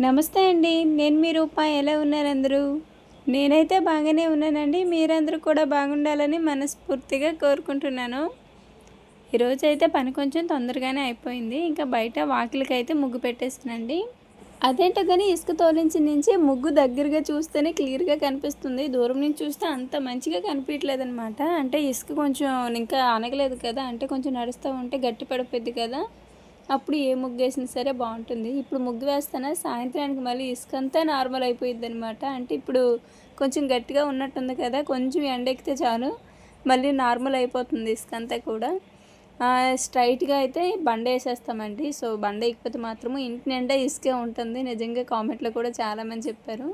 నమస్తే అండి. నేను మీ రూపా. ఎలా ఉన్నారు అందరూ? నేనైతే బాగానే ఉన్నానండి. మీరందరూ కూడా బాగుండాలని మనస్ఫూర్తిగా కోరుకుంటున్నాను. ఈరోజు అయితే పని కొంచెం తొందరగానే అయిపోయింది. ఇంకా బయట వాకిలికి అయితే ముగ్గు పెట్టేస్తానండి అదేంటో కానీ ఇసుక తోలించి నుంచి ముగ్గు దగ్గరగా చూస్తేనే క్లియర్గా కనిపిస్తుంది. దూరం నుంచి చూస్తే అంత మంచిగా కనిపించలేదు అనమాట అంటే ఇసుక కొంచెం ఇంకా అనగలేదు కదా. అంటే కొంచెం నడుస్తూ ఉంటే గట్టి పడిపోద్ది కదా. అప్పుడు ఏ ముగ్గు వేసినా సరే బాగుంటుంది. ఇప్పుడు ముగ్గు వేస్తానా సాయంత్రానికి మళ్ళీ ఇసుక అంతా నార్మల్ అయిపోయింది అనమాట అంటే ఇప్పుడు కొంచెం గట్టిగా ఉన్నట్టుంది కదా కొంచెం ఎండ ఎక్కితే చాలు మళ్ళీ నార్మల్ అయిపోతుంది ఇసుక అంతా కూడా. స్ట్రైట్గా అయితే బండ వేసేస్తామండి. సో బండ ఎక్కిపోతే మాత్రము ఇంటి నిండా ఇసుకే ఉంటుంది. నిజంగా కామెంట్లో కూడా చాలామంది చెప్పారు.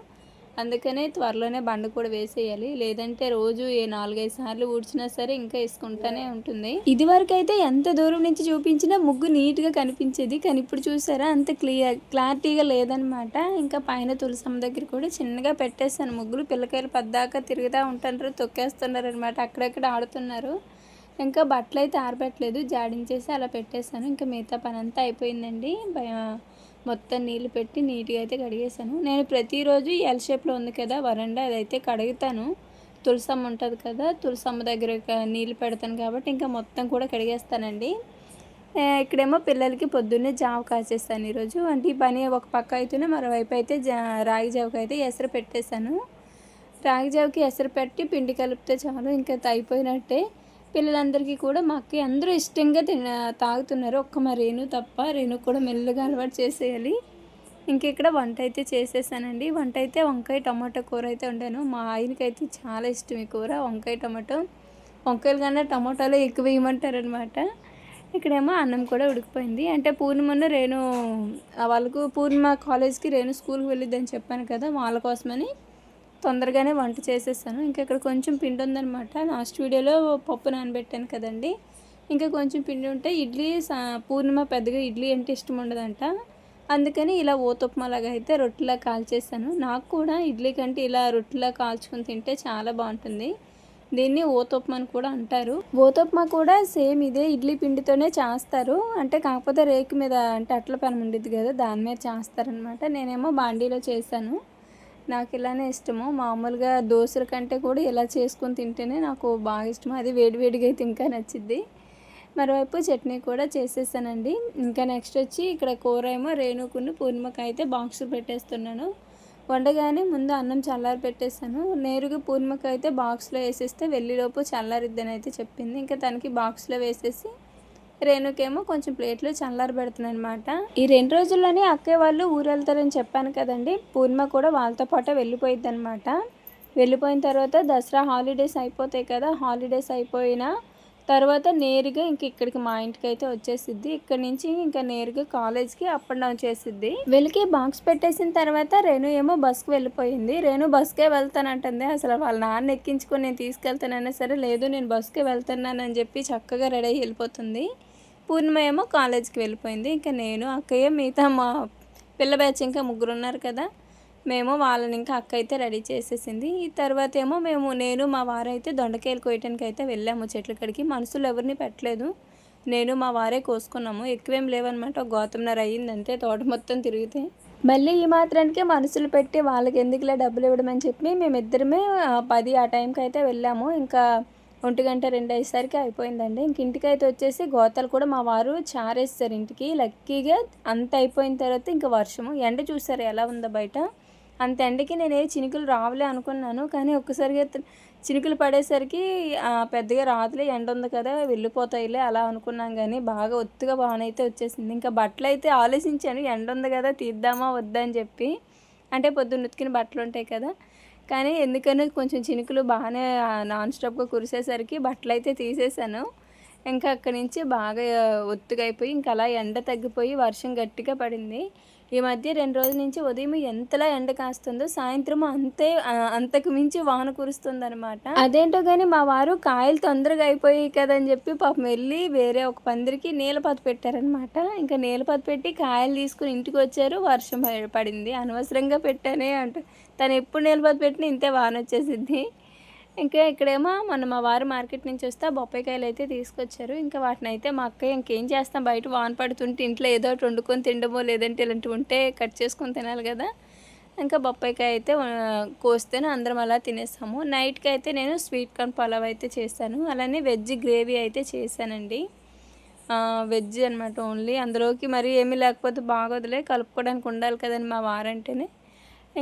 అందుకనే త్వరలోనే బండ కూడా వేసేయాలి. లేదంటే రోజు ఏ నాలుగైదు సార్లు ఊడ్చినా సరే ఇంకా వేసుకుంటానే ఉంటుంది. ఇది వరకు అయితే ఎంత దూరం నుంచి చూపించినా ముగ్గు నీట్గా కనిపించేది. కానీ ఇప్పుడు చూసారా అంత క్లియర్ క్లారిటీగా లేదనమాట. ఇంకా పైన తులసమ్మ దగ్గర కూడా చిన్నగా పెట్టేస్తాను ముగ్గులు పిల్లకాయలు పద్దాకా తిరుగుతూ ఉంటున్నారు తొక్కేస్తున్నారు అనమాట అక్కడక్కడ ఆడుతున్నారు. ఇంకా బట్టలు అయితే ఆరబెట్టలేదు జాడించేసి అలా పెట్టేశాను. ఇంకా మిగతా పని అంతా అయిపోయిందండి మొత్తం నీళ్ళు పెట్టి నీట్గా అయితే కడిగేసాను నేను ప్రతిరోజు ఎల్ షేప్లో ఉంది కదా వరండా అదైతే కడుగుతాను. తులసమ్మ ఉంటుంది కదా తులసమ్మ దగ్గర నీళ్ళు పెడతాను కాబట్టి ఇంకా మొత్తం కూడా కడిగేస్తానండి. ఇక్కడేమో పిల్లలకి పొద్దున్నే జావ కాచేస్తాను ఈరోజు. అంటే ఈ పని ఒక పక్క అయితేనే మరోవైపు అయితే జా రాగి జావకి అయితే ఎసరు పెట్టేశాను. రాగి జావకి ఎసరు పెట్టి పిండి కలిపితే చాలు ఇంకా అయిపోయినట్టే పిల్లలందరికీ కూడా మా అక్కయ్య అందరూ ఇష్టంగా తిన తాగుతున్నారు. ఒక్క మా రేణు తప్ప రేణు కూడా మెల్లగా అలవాటు చేసేయాలి. ఇంకెక్కడ వంట అయితే చేసేసానండి. వంట అయితే వంకాయ టమాటో కూర అయితే వండాను. మా ఆయనకైతే చాలా ఇష్టం ఈ కూర వంకాయ టమాటో. వంకాయలు కన్నా టమాటాలో ఎక్కువ వేయమంటారనమాట ఇక్కడేమో అన్నం కూడా ఉడికిపోయింది. అంటే పూర్ణిమను రేణు వాళ్ళకు పూర్ణిమ కాలేజ్కి రేణు స్కూల్కి వెళ్ళిద్దని చెప్పాను కదా వాళ్ళ కోసమని. తొందరగానే వంట చేసేసాను ఇంకా ఇక్కడ కొంచెం పిండి ఉందనమాట లాస్ట్ వీడియోలో పప్పు నానబెట్టాను కదండి. ఇంకా కొంచెం పిండి ఉంటే ఇడ్లీ పూర్ణిమ పెద్దగా ఇడ్లీ అంటే ఇష్టం ఉండదంట. అందుకని ఇలా ఓతొప్మలాగా అయితే రొట్టెలా కాల్చేసాను నాకు కూడా ఇడ్లీ కంటే ఇలా రొట్టెలా కాల్చుకొని తింటే చాలా బాగుంటుంది. దీన్ని ఓతోప్మా అని కూడా అంటారు. ఓతోప్మా కూడా సేమ్ ఇదే ఇడ్లీ పిండితోనే చేస్తారు. అంటే కాకపోతే రేకు మీద అంటే అట్ల పని ఉండేది కదా దాని మీద చేస్తారనమాట నేనేమో బాండీలో చేశాను నాకు ఇలానే ఇష్టము. మామూలుగా దోశల కంటే కూడా ఇలా చేసుకొని తింటేనే నాకు బాగా ఇష్టం అది వేడివేడిగా అయితే ఇంకా నచ్చిద్ది. మరోవైపు చట్నీ కూడా చేసేసానండి. ఇంకా నెక్స్ట్ వచ్చి ఇక్కడ కూర ఏమో రేణుకుని పూర్ణిమకాయ అయితే బాక్స్ పెట్టేస్తున్నాను. వండగానే ముందు అన్నం చల్లారి పెట్టేశాను. నేరుగా పూర్ణిమకాయ అయితే బాక్స్లో వేసేస్తే వెళ్ళిలోపు చల్లారిద్దని అయితే చెప్పింది. ఇంకా తనకి బాక్స్లో వేసేసి రేణుకేమో కొంచెం ప్లేట్లు చల్లారి పెడుతున్నాను అనమాట ఈ రెండు రోజుల్లోనే అక్కే వాళ్ళు ఊరు వెళ్తారని చెప్పాను కదండి. పూర్ణిమ కూడా వాళ్ళతో పాటు వెళ్ళిపోయిద్ది అనమాట వెళ్ళిపోయిన తర్వాత దసరా హాలిడేస్ అయిపోతాయి కదా హాలిడేస్ అయిపోయినా తర్వాత నేరుగా ఇంక ఇక్కడికి మా ఇంటికి అయితే వచ్చేసిద్ది. ఇక్కడ నుంచి ఇంకా నేరుగా కాలేజ్కి అప్ అండ్ డౌన్ చేసిద్ది. వెళ్ళికి బాక్స్ పెట్టేసిన తర్వాత రేణు ఏమో బస్కి వెళ్ళిపోయింది. రేణు బస్కే వెళ్తానంటుంది. అసలు వాళ్ళ నాన్న ఎక్కించుకొని నేను తీసుకెళ్తానైనా సరే లేదు నేను బస్కే వెళ్తున్నానని చెప్పి చక్కగా రెడీ అయ్యి వెళ్ళిపోతుంది. పూర్ణిమ ఏమో కాలేజ్కి వెళ్ళిపోయింది. ఇంకా నేను అక్కయ్య మిగతా మా పిల్ల బ్యాచ్ ఇంకా ముగ్గురు ఉన్నారు కదా. మేము వాళ్ళని ఇంకా అక్క అయితే రెడీ చేసేసింది. ఈ తర్వాత ఏమో మేము నేను మా వారైతే దొండకాయలు కోయటానికి అయితే వెళ్ళాము. చెట్ల కడికి మనుషులు ఎవరిని పెట్టలేదు. నేను మా వారే కోసుకున్నాము. ఎక్కువేం లేవన్నమాట. ఒక గౌతమ్నర అయ్యిందంటే తోట మొత్తం తిరిగితే. మళ్ళీ ఈ మాత్రానికి మనసులు పెట్టి వాళ్ళకి ఎందుకులే డబ్బులు ఇవ్వడమని చెప్పి మేమిద్దరమే పది ఆ టైంకి అయితే వెళ్ళాము. ఇంకా ఒంటి గంట రెండు అయ్యేసరికి అయిపోయిందండి. ఇంక ఇంటికి అయితే వచ్చేసి గోతలు కూడా మా వారు చారేస్తారు ఇంటికి. లక్కీగా అంత అయిపోయిన తర్వాత ఇంకా వర్షము. ఎండ చూసారు ఎలా ఉందో బయట? అంత ఎండకి నేను ఏ చినుకులు రావులే అనుకున్నాను కానీ ఒక్కసారిగా చినుకులు పడేసరికి పెద్దగా రాదులే ఎండ ఉంది కదా వెళ్ళిపోతాయిలే అలా అనుకున్నాం కానీ బాగా ఒత్తుగా బాగానైతే వచ్చేసింది. ఇంకా బట్టలు అయితే ఆలోచించాను ఎండ ఉంది కదా తీద్దామా వద్దా అని చెప్పి. అంటే పొద్దున్న ఉతికిన బట్టలు ఉంటాయి కదా కానీ ఎందుకని కొంచెం చినుకులు బాగానే నాన్ స్టాప్గా కురిసేసరికి బట్టలు అయితే తీసేసాను. ఇంకా అక్కడి నుంచి బాగా ఒత్తుగా అయిపోయి ఇంకా అలా ఎండ తగ్గిపోయి వర్షం గట్టిగా పడింది. ఈ మధ్య రెండు రోజుల నుంచి ఉదయం ఎంతలా ఎండ కాస్తుందో సాయంత్రం అంతే అంతకు మించి వాన కురుస్తుంది అనమాట అదేంటో కానీ మా వారు కాయలు తొందరగా అయిపోయాయి కదని చెప్పి పాపం వెళ్ళి వేరే ఒక పందిరికి నీలపాత పెట్టారనమాట ఇంకా నీలపాత పెట్టి కాయలు తీసుకుని ఇంటికి వచ్చారు. వర్షం పడింది. అనవసరంగా పెట్టానే అంట. తను ఎప్పుడు నీలపాత పెట్టినా ఇంతే వాన వచ్చేసింది ఇంకా ఇక్కడేమో మొన్న మా వారు మార్కెట్ నుంచి వస్తే బొప్పాయికాయలు అయితే తీసుకొచ్చారు. ఇంకా వాటిని అయితే మా అక్క ఇంకేం చేస్తాం బయట వాన పడుతుంటే ఇంట్లో ఏదో ఒకటి వండుకొని తినడమో లేదంటే ఇలాంటివి ఉంటే కట్ చేసుకొని తినాలి కదా. ఇంకా బొప్పాయికాయ అయితే కోస్తేనే అందరం అలా తినేస్తాము. నైట్కి అయితే నేను స్వీట్ కార్న్ పలావ్ అయితే చేశాను అలానే వెజ్ గ్రేవీ అయితే చేశానండి. వెజ్ అనమాట ఓన్లీ అందులోకి మరి ఏమీ లేకపోతే బాగోదులే కలుపుకోవడానికి ఉండాలి కదండి మా వారంటేనే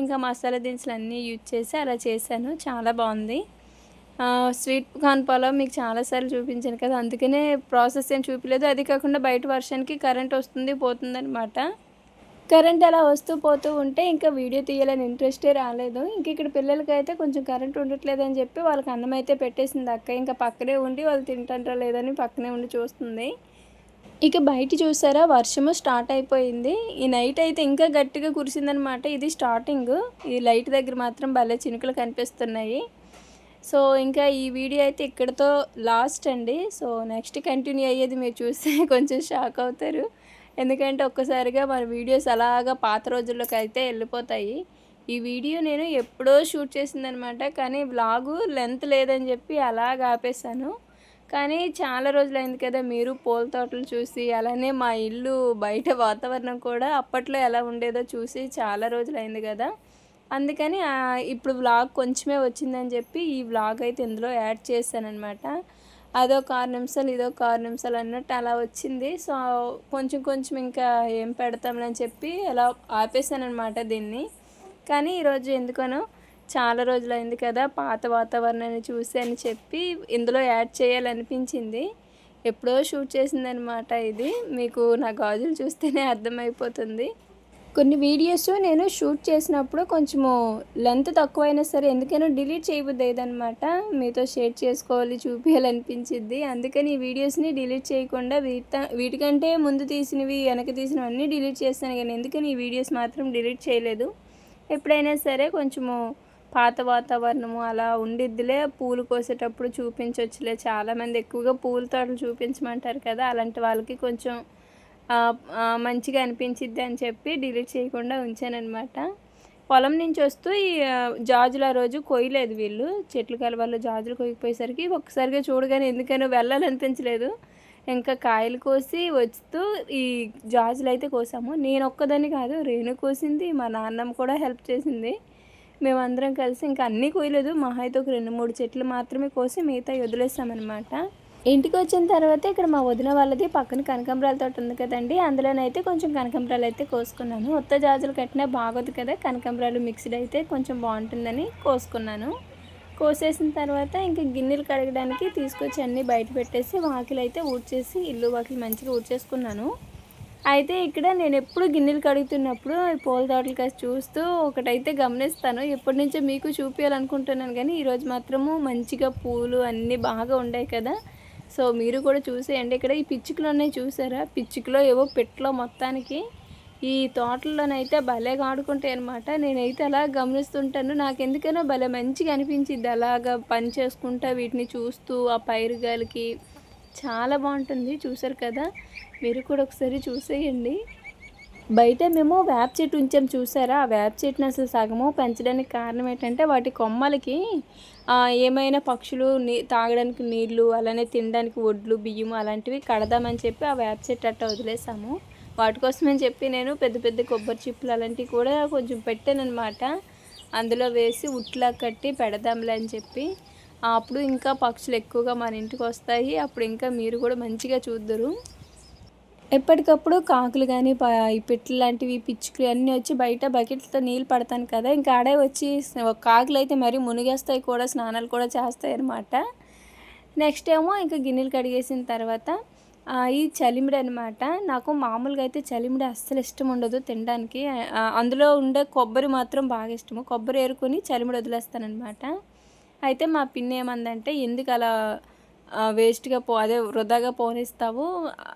ఇంకా మసాలా దినుసులు అన్నీ యూజ్ చేసి అలా చేశాను. చాలా బాగుంది. స్వీట్ కార్న్ పొలం మీకు చాలాసార్లు చూపించాను కదా అందుకనే ప్రాసెస్ ఏం చూపించలేదు అది కాకుండా బయట వర్షానికి కరెంట్ వస్తుంది పోతుంది అనమాట కరెంట్ అలా వస్తూ పోతూ ఉంటే ఇంకా వీడియో తీయాలని ఇంట్రెస్టే రాలేదు. ఇంక ఇక్కడ పిల్లలకి అయితే కొంచెం కరెంట్ ఉండట్లేదు అని చెప్పి వాళ్ళకి అన్నం అయితే పెట్టేసింది అక్క. ఇంకా పక్కనే ఉండి వాళ్ళు తింటారా లేదని పక్కనే ఉండి చూస్తుంది. ఇక బయట చూసారా వర్షము స్టార్ట్ అయిపోయింది. ఈ నైట్ అయితే ఇంకా గట్టిగా కురిసిందనమాట ఇది స్టార్టింగ్. ఈ లైట్ దగ్గర మాత్రం భలే చినుకులు కనిపిస్తున్నాయి. సో ఇంకా ఈ వీడియో అయితే ఇక్కడతో లాస్ట్ అండి. సో నెక్స్ట్ కంటిన్యూ అయ్యేది మీరు చూస్తే కొంచెం షాక్ అవుతారు. ఎందుకంటే ఒక్కసారిగా మన వీడియోస్ అలాగా పాత రోజుల్లోకి అయితే వెళ్ళిపోతాయి. ఈ వీడియో నేను ఎప్పుడో షూట్ చేసిందనమాట. కానీ బ్లాగు లెంత్ లేదని చెప్పి అలాగ ఆపేసాను కానీ చాలా రోజులైంది కదా మీరు పూల తోటలు చూసి అలానే మా ఇల్లు బయట వాతావరణం కూడా అప్పట్లో ఎలా ఉండేదో చూసి చాలా రోజులైంది కదా. అందుకని ఇప్పుడు వ్లాగ్ కొంచెమే వచ్చిందని చెప్పి ఈ వ్లాగ్ అయితే ఇందులో యాడ్ చేశానమాట అదో ఆరు నిమిషాలు ఇదో ఆరు నిమిషాలు అన్నట్టు అలా వచ్చింది. సో కొంచెం కొంచెం ఇంకా ఏం పెడతామని చెప్పి అలా ఆపేసానమాట దీన్ని. కానీ ఈరోజు ఎందుకనో చాలా రోజులైంది కదా పాత వాతావరణాన్ని చూసి అని చెప్పి ఇందులో యాడ్ చేయాలనిపించింది. ఎప్పుడో షూట్ చేసిందనమాట ఇది. మీకు నా గాజులు చూస్తేనే అర్థమైపోతుంది. కొన్ని వీడియోస్ నేను షూట్ చేసినప్పుడు కొంచెము లెంత్ తక్కువైనా సరే ఎందుకైనా డిలీట్ చేయబుద్ది ఏదనమాట మీతో షేర్ చేసుకోవాలి చూపించాలనిపించింది అందుకని ఈ వీడియోస్ని డిలీట్ చేయకుండా వీట వీటికంటే ముందు తీసినవి వెనక తీసినవి అన్నీ డిలీట్ చేస్తాను కానీ ఎందుకని ఈ వీడియోస్ మాత్రం డిలీట్ చేయలేదు. ఎప్పుడైనా సరే కొంచెము పాత వాతావరణము అలా ఉండిద్దిలే పూలు కోసేటప్పుడు చూపించవచ్చులే చాలామంది ఎక్కువగా పూల తోటలు చూపించమంటారు కదా అలాంటి వాళ్ళకి కొంచెం మంచిగా అనిపించిద్ది అని చెప్పి డిలీట్ చేయకుండా ఉంచానన్నమాట. పొలం నుంచి వస్తూ ఈ జాజులు ఆ రోజు కొయ్యలేదు వీళ్ళు. చెట్లు కలవాళ్ళు జాజులు కొయ్యకపోయేసరికి ఒక్కసారిగా చూడగానే ఎందుకనో వెళ్ళాలనిపించలేదు. ఇంకా కాయలు కోసి వస్తూ ఈ జాజులు అయితే కోసాము. నేను ఒక్కదాన్ని కాదు రేణు కోసింది మా నాన్నమ్మ కూడా హెల్ప్ చేసింది. మేమందరం కలిసి ఇంకా అన్నీ కోయలేదు మహా అయితే ఒక రెండు మూడు చెట్లు మాత్రమే కోసి మిగతా వదిలేసామన్నమాట. ఇంటికి వచ్చిన తర్వాత ఇక్కడ మా వదిన వాళ్ళది పక్కన కనకాంబరాల తోట ఉంది కదండి. అందులోనైతే కొంచెం కనకాంబరాలు అయితే కోసుకున్నాను. ఉత్త జాజులు కట్టినా బాగోదు కదా కనకాంబరాలు మిక్స్డ్ అయితే కొంచెం బాగుంటుందని కోసుకున్నాను. కోసేసిన తర్వాత ఇంకా గిన్నెలు కడగడానికి తీసుకొచ్చి అన్నీ బయట పెట్టేసి వాకిలు అయితే ఊడ్చేసి ఇల్లు వాకిలు మంచిగా ఊడ్చేసుకున్నాను. అయితే ఇక్కడ నేను ఎప్పుడు గిన్నెలు కడుగుతున్నప్పుడు పూల తోటలు కాసి చూస్తూ ఒకటైతే గమనిస్తాను. ఎప్పటి నుంచో మీకు చూపించాలనుకుంటున్నాను కానీ ఈరోజు మాత్రము మంచిగా పూలు అన్నీ బాగా ఉన్నాయి కదా. సో మీరు కూడా చూసేయండి. ఇక్కడ ఈ పిచ్చుకలు ఉన్నాయి చూసారా? పిచ్చుకలో ఏవో పెట్లో మొత్తానికి ఈ తోటల్లోనైతే భలేగా ఆడుకుంటాయి అనమాట నేనైతే అలా గమనిస్తుంటాను. నాకు ఎందుకైనా భలే మంచిగా అనిపించింది అలాగా పని చేసుకుంటా వీటిని చూస్తూ ఆ పైరుగాలికి. చాలా బాగుంటుంది. చూసారు కదా? మీరు కూడా ఒకసారి చూసేయండి. బయట మేము వేప చెట్టు ఉంచాం. చూసారా? ఆ వేప చెట్టుని అసలు సగము పెంచడానికి కారణం ఏంటంటే వాటి కొమ్మలకి ఏమైనా పక్షులు నీ తాగడానికి నీళ్ళు అలానే తినడానికి వడ్లు బియ్యం అలాంటివి కడదామని చెప్పి ఆ వేప చెట్టు అట్ట వదిలేసాము. వాటి కోసమని చెప్పి నేను పెద్ద పెద్ద కొబ్బరి చిప్పులు అలాంటివి కూడా కొంచెం పెట్టానమాట అందులో వేసి ఉట్లా కట్టి పెడదాంలే అని చెప్పి. అప్పుడు ఇంకా పక్షులు ఎక్కువగా మన ఇంటికి వస్తాయి. అప్పుడు ఇంకా మీరు కూడా మంచిగా చూద్దరు. ఎప్పటికప్పుడు కాకులు కానీ ఈ పిట్లు లాంటివి పిచ్చుకలు అన్నీ వచ్చి బయట బకెట్లతో నీళ్ళు పడతాను కదా. ఇంకా ఆడే వచ్చి స- కాకులు అయితే మరీ మునిగేస్తాయి కూడా స్నానాలు కూడా చేస్తాయి అన్నమాట. నెక్స్ట్ ఏమో ఇంకా గిన్నెలు కడిగేసిన తర్వాత ఈ చలిమిడి అనమాట నాకు మామూలుగా అయితే చలిమిడి అస్సలు ఇష్టం ఉండదు తినడానికి. అందులో ఉండే కొబ్బరి మాత్రం బాగా ఇష్టము. కొబ్బరి ఏరుకొని చలిమిడి వదిలేస్తానమాట అయితే మా పిన్ని ఏమందంటే ఎందుకు అలా వేస్ట్గా పో అదే వృధాగా పోనిస్తావు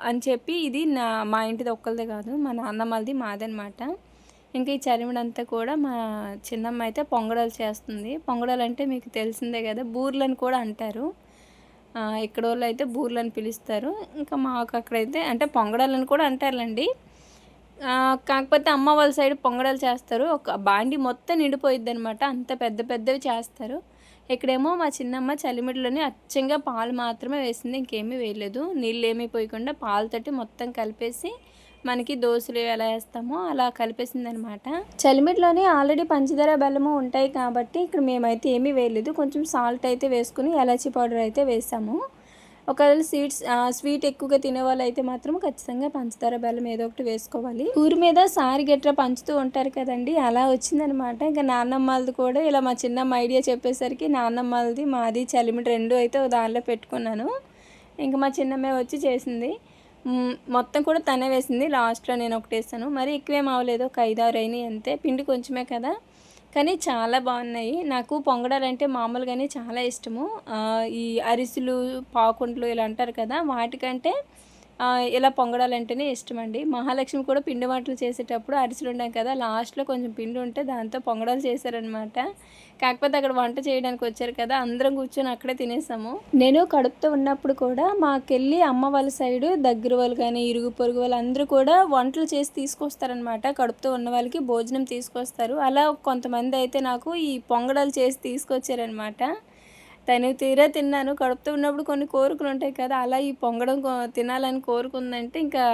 అని చెప్పి ఇది నా మా ఇంటిది ఒక్కరిదే కాదు మా నాన్నమ్మది మాదనమాట ఇంకా ఈ చలిమిడి అంతా కూడా మా చిన్నమ్మ అయితే పొంగడాలు చేస్తుంది. పొంగడాలు అంటే మీకు తెలిసిందే కదా బూర్లని కూడా అంటారు. ఇక్కడ వాళ్ళు అయితే బూర్లని పిలుస్తారు. ఇంకా మాకు అక్కడైతే అంటే పొంగడాలని కూడా అంటారులేండి. కాకపోతే అమ్మ వాళ్ళ సైడ్ పొంగడాలు చేస్తారు. ఒక బాండి మొత్తం నిండిపోయిద్ది అనమాట అంత పెద్ద పెద్దవి చేస్తారు. ఇక్కడేమో మా చిన్నమ్మ చలిమిడిలోనే అచ్చంగా పాలు మాత్రమే వేసింది ఇంకేమీ వేయలేదు. నీళ్ళు ఏమీ పోయకుండా పాలతోటి మొత్తం కలిపేసి మనకి దోశలు ఎలా వేస్తామో అలా కలిపేసింది అనమాట ఆల్రెడీ పంచదార బెల్లము ఉంటాయి కాబట్టి ఇక్కడ మేమైతే ఏమీ వేయలేదు. కొంచెం సాల్ట్ అయితే వేసుకుని ఎలాచీ పౌడర్ అయితే వేసాము. ఒకవేళ స్వీట్స్ స్వీట్ ఎక్కువగా తినే వాళ్ళు అయితే మాత్రం ఖచ్చితంగా పంచదార బెల్లం ఏదో ఒకటి వేసుకోవాలి. ఊరి మీద సారి గట్రా పంచుతూ ఉంటారు కదండి అలా వచ్చిందనమాట. ఇంకా నాన్నమ్మలది కూడా ఇలా మా చిన్నమ్మ ఐడియా చెప్పేసరికి నాన్నమ్మలది మాది చలిమిడి రెండు అయితే దానిలో పెట్టుకున్నాను. ఇంకా మా చిన్నమ్మే వచ్చి చేసింది. మొత్తం కూడా తనే వేసింది. లాస్ట్లో నేను ఒకటి వేసాను మరి ఎక్కువేం అవ్వలేదు ఒక ఐదారు అయినాయి అంతే. పిండి కొంచెమే కదా. కానీ చాలా బాగున్నాయి. నాకు పొంగడాలంటే మామూలుగానే చాలా ఇష్టము. ఈ అరిసెలు పాకుంట్లు ఇలా అంటారు కదా వాటికంటే ఇలా పొంగడాలంటేనే ఇష్టం అండి మహాలక్ష్మి కూడా పిండి వంటలు చేసేటప్పుడు అరిసెలు ఉండాం కదా లాస్ట్లో కొంచెం పిండి ఉంటే దాంతో పొంగడాలు చేశారనమాట కాకపోతే అక్కడ వంట చేయడానికి వచ్చారు కదా అందరం కూర్చొని అక్కడే తినేసాము. నేను కడుపుతో ఉన్నప్పుడు కూడా మాకెళ్ళి అమ్మ వాళ్ళ సైడు దగ్గర వాళ్ళు కానీ ఇరుగు పొరుగు వాళ్ళు అందరూ కూడా వంటలు చేసి తీసుకొస్తారనమాట కడుపుతో ఉన్న వాళ్ళకి భోజనం తీసుకొస్తారు. అలా కొంతమంది అయితే నాకు ఈ పొంగడాలు చేసి తీసుకొచ్చారనమాట తను తీరా తిన్నాను. కడుపుతో ఉన్నప్పుడు కొన్ని కోరికలు ఉంటాయి కదా అలా ఈ పొంగడం తినాలని కోరుకుందంటే ఇంకా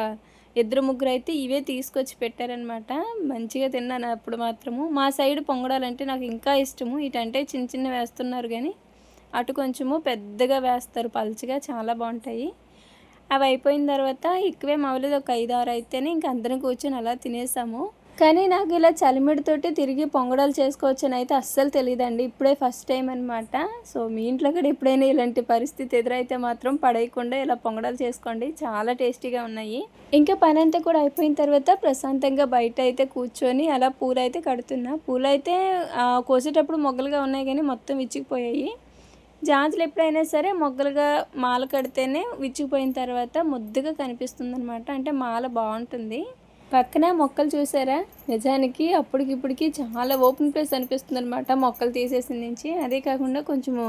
ఇద్దరు ముగ్గురు అయితే ఇవే తీసుకొచ్చి పెట్టారనమాట మంచిగా తిన్నాను అప్పుడు మాత్రము. మా సైడ్ పొంగడాలంటే నాకు ఇంకా ఇష్టము. ఇటంటే చిన్న చిన్న వేస్తున్నారు కానీ అటు కొంచెము పెద్దగా వేస్తారు. పలుచగా చాలా బాగుంటాయి. అవి అయిపోయిన తర్వాత ఎక్కువే మవలేదు ఒక ఐదు ఆరు అయితేనే ఇంక అందరం కూర్చొని అలా తినేసాము. కానీ నాకు ఇలా చలిమిడితోటి తిరిగి పొంగడాలు చేసుకోవచ్చని అయితే అస్సలు తెలియదండి ఇప్పుడే ఫస్ట్ టైం అనమాట సో మీ ఇంట్లో కూడా ఎప్పుడైనా ఇలాంటి పరిస్థితి ఎదురైతే మాత్రం పడేయకుండా ఇలా పొంగడాలు చేసుకోండి. చాలా టేస్టీగా ఉన్నాయి. ఇంకా పని అంతా కూడా అయిపోయిన తర్వాత ప్రశాంతంగా బయట అయితే కూర్చొని అలా పూలు అయితే కడుతున్నా. పూలు అయితే కోసేటప్పుడు మొగ్గలుగా ఉన్నాయి కానీ మొత్తం విచ్చిపోయాయి జాతులు ఎప్పుడైనా సరే మొగ్గలుగా మాల కడితేనే విచ్చిపోయిన తర్వాత ముద్దుగా కనిపిస్తుంది అనమాట అంటే మాల బాగుంటుంది. పక్కన మొక్కలు చూసారా? నిజానికి అప్పటికిప్పటికి చాలా ఓపెన్ ప్లేస్ అనిపిస్తుంది అనమాట మొక్కలు తీసేసిన నుంచి. అదే కాకుండా కొంచెము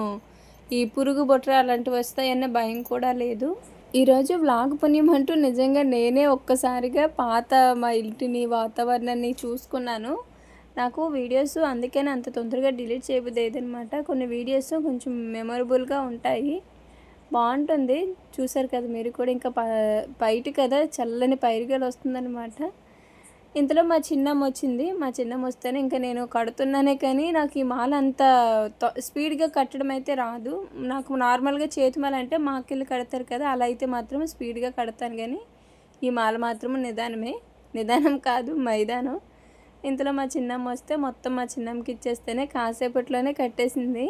ఈ పురుగు బొట్ర అలాంటివి వస్తాయన్న భయం కూడా లేదు. ఈరోజు వ్లాగ్ పుణ్యం అంటూ నిజంగా నేనే ఒక్కసారిగా పాత మా ఇంటిని వాతావరణాన్ని చూసుకున్నాను. నాకు వీడియోస్ అందుకని అంత తొందరగా డిలీట్ చేయబోదేదనమాట అనమాట కొన్ని వీడియోస్ కొంచెం మెమొరబుల్గా ఉంటాయి. బాగుంటుంది. చూసారు కదా మీరు కూడా. ఇంకా బయట కదా చల్లని పైరుగాలు వస్తుందన్నమాట. ఇంతలో మా చిన్నమ్మ వచ్చింది. మా చిన్నమ్మ వస్తేనే ఇంకా నేను కడుతున్నానే కానీ నాకు ఈ మాల అంత స్పీడ్గా కట్టడం అయితే రాదు. నాకు నార్మల్గా చేతి మాల అంటే మాకెళ్ళి కడతారు కదా అలా అయితే మాత్రం స్పీడ్గా కడతాను కానీ ఈ మాల మాత్రం నిదానమే. నిదానం కాదు మైదానం. ఇంతలో మా చిన్నమ్మ వస్తే మొత్తం మా చిన్నమ్మకి ఇచ్చేస్తేనే కాసేపట్లోనే కట్టేసింది.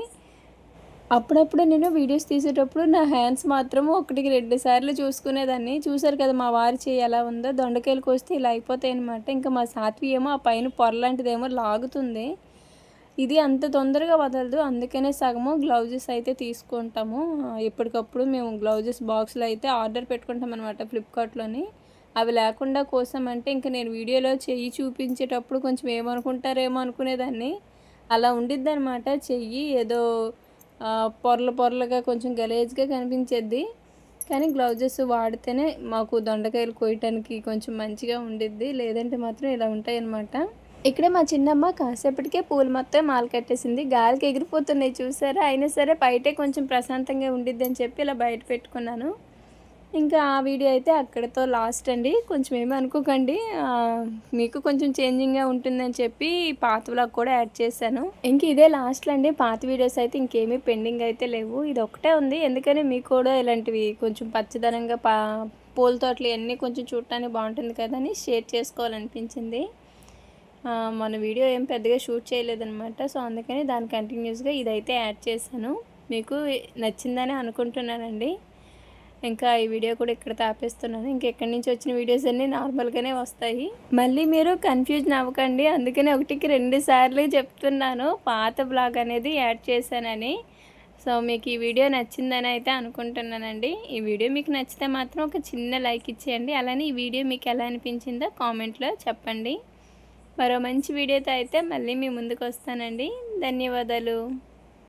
అప్పుడప్పుడు నేను వీడియోస్ తీసేటప్పుడు నా హ్యాండ్స్ మాత్రం ఒకటికి రెండు సార్లు చూసుకునేదాన్ని. చూసారు కదా మా వారి చేయి ఎలా ఉందో దొండకాయలు కోస్తే ఇలా అయిపోతాయి అనమాట ఇంకా మా సాత్వి ఏమో ఆ పైన పొరలాంటిదేమో లాగుతుంది. ఇది అంత తొందరగా వదలదు. అందుకనే సగము గ్లౌజెస్ అయితే తీసుకుంటాము. ఎప్పటికప్పుడు మేము గ్లౌజెస్ బాక్స్లో అయితే ఆర్డర్ పెట్టుకుంటాం అనమాట ఫ్లిప్కార్ట్లోని. అవి లేకుండా కోసామంటే ఇంకా నేను వీడియోలో చెయ్యి చూపించేటప్పుడు కొంచెం ఏమనుకుంటారేమో అనుకునేదాన్ని. అలా ఉండిద్ది అనమాట చెయ్యి ఏదో పొరలు పొరలుగా కొంచెం గలేజ్గా కనిపించేది కానీ గ్లౌజెస్ వాడితేనే మాకు దొండకాయలు కోయటానికి కొంచెం మంచిగా ఉండిద్ది. లేదంటే మాత్రం ఇలా ఉంటాయి అన్నమాట ఇక్కడే మా చిన్నమ్మ కాసేపటికే పూలు మొత్తం మాల కట్టేసింది. గాలికి ఎగిరిపోతున్నాయి చూసారా? అయినా సరే బయటే కొంచెం ప్రశాంతంగా ఉండిద్ది అని చెప్పి ఇలా బయట పెట్టుకున్నాను. ఇంకా ఆ వీడియో అయితే అక్కడతో లాస్ట్ అండి. కొంచెం ఏమీ అనుకోకండి మీకు కొంచెం చేంజింగ్గా ఉంటుందని చెప్పి పాత వ్లాగ్ కూడా యాడ్ చేశాను. ఇంక ఇదే లాస్ట్లో అండి. పాత వీడియోస్ అయితే ఇంకేమీ పెండింగ్ అయితే లేవు. ఇది ఒకటే ఉంది. ఎందుకని మీకు కూడా ఇలాంటివి కొంచెం పచ్చదనంగా పా పూల తోటలు ఇవన్నీ కొంచెం చూడటానికి బాగుంటుంది కదా అని షేర్ చేసుకోవాలనిపించింది. మన వీడియో ఏం పెద్దగా షూట్ చేయలేదనమాట సో అందుకని దాని కంటిన్యూస్గా ఇదైతే యాడ్ చేశాను. మీకు నచ్చిందని అనుకుంటున్నానండి. ఇంకా ఈ వీడియో కూడా ఇక్కడ తాపేస్తున్నాను. ఇంకెక్కడి నుంచి వచ్చిన వీడియోస్ అన్నీ నార్మల్గానే వస్తాయి. మళ్ళీ మీరు కన్ఫ్యూజన్ అవ్వకండి అందుకనే ఒకటికి రెండు సార్లు చెప్తున్నాను. పాత బ్లాగ్ అనేది యాడ్ చేశానని. సో మీకు ఈ వీడియో నచ్చిందని అయితే అనుకుంటున్నానండి. ఈ వీడియో మీకు నచ్చితే మాత్రం ఒక చిన్న లైక్ ఇచ్చేయండి. అలానే ఈ వీడియో మీకు ఎలా అనిపించిందో కామెంట్లో చెప్పండి. మరో మంచి వీడియోతో అయితే మళ్ళీ మీ ముందుకు వస్తానండి. ధన్యవాదాలు.